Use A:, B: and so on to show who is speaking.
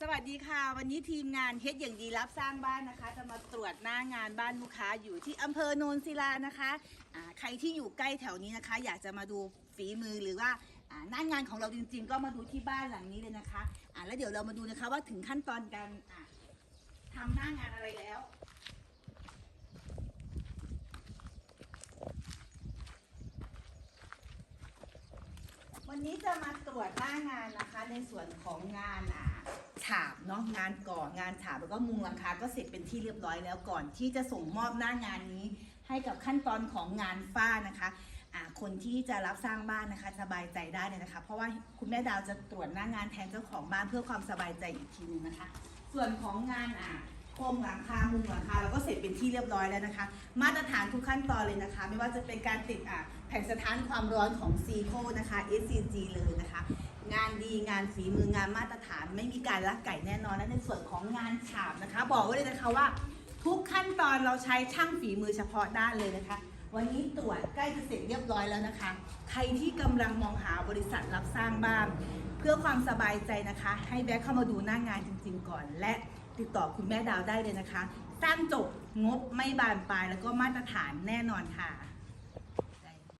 A: สวัสดีค่ะ วันนี้ทีมงานเฮ็ดอย่างดีรับสร้างบ้านนะคะ จะมาตรวจหน้างานบ้านลูกค้าอยู่ที่อำเภอโนนศิลานะคะอ่าใครที่อยู่ใกล้แถวนี้นะคะ อยากจะมาดูฝีมือหรือว่าหน้างานของเราจริง ๆ ก็มาดูที่บ้านหลังนี้เลยนะคะอ่าแล้วเดี๋ยวเรามาดูนะคะว่าถึงขั้นตอนการทำหน้างานอะไรแล้ววันนี้จะมาตรวจหน้างานนะคะในส่วนของงานอ่า ฉาบเนาะงานก่องานฉาบแล้วก็มุงหลังคาก็เสร็จเป็นที่เรียบร้อยแล้วก่อนที่จะส่งมอบหน้างานนี้ ให้กับขั้นตอนของงานฝ้านะคะคนที่จะรับสร้างบ้านนะคะสบายใจได้เลยนะคะ เพราะว่าคุณแม่ดาวจะตรวจหน้างานแทนเจ้าของบ้านเพื่อความสบายใจอีกทีหนึงนะคะ ส่วนของงานอ่าโครงหลังคามุงหลังคาเราก็เสร็จเป็นที่เรียบร้อยแล้วนะคะ มาตรฐานทุกขั้นตอนเลยนะคะ ไม่ว่าจะเป็นการติดอะแผ่นสะท้านความร้อนของซีโคนะคะ SCG เลยนะคะ งานดีงานฝีมืองานมาตรฐานไม่มีการลักไก่แน่นอนและในส่วนของงานฉาบนะคะ บอกไว้เลยนะคะว่า ทุกขั้นตอนเราใช้ช่างฝีมือเฉพาะด้านเลยนะคะ วันนี้ตรวจใกล้จะเสร็จเรียบร้อยแล้วนะคะ ใครที่กำลังมองหาบริษัทรับสร้างบ้านเพื่อความสบายใจนะคะ ให้แวะเข้ามาดูหน้างานจริง ๆ ก่อน และติดต่อคุณแม่ดาวได้เลยนะคะสร้างจบงบไม่บานปลายแล้วก็มาตรฐานแน่นอนค่ะ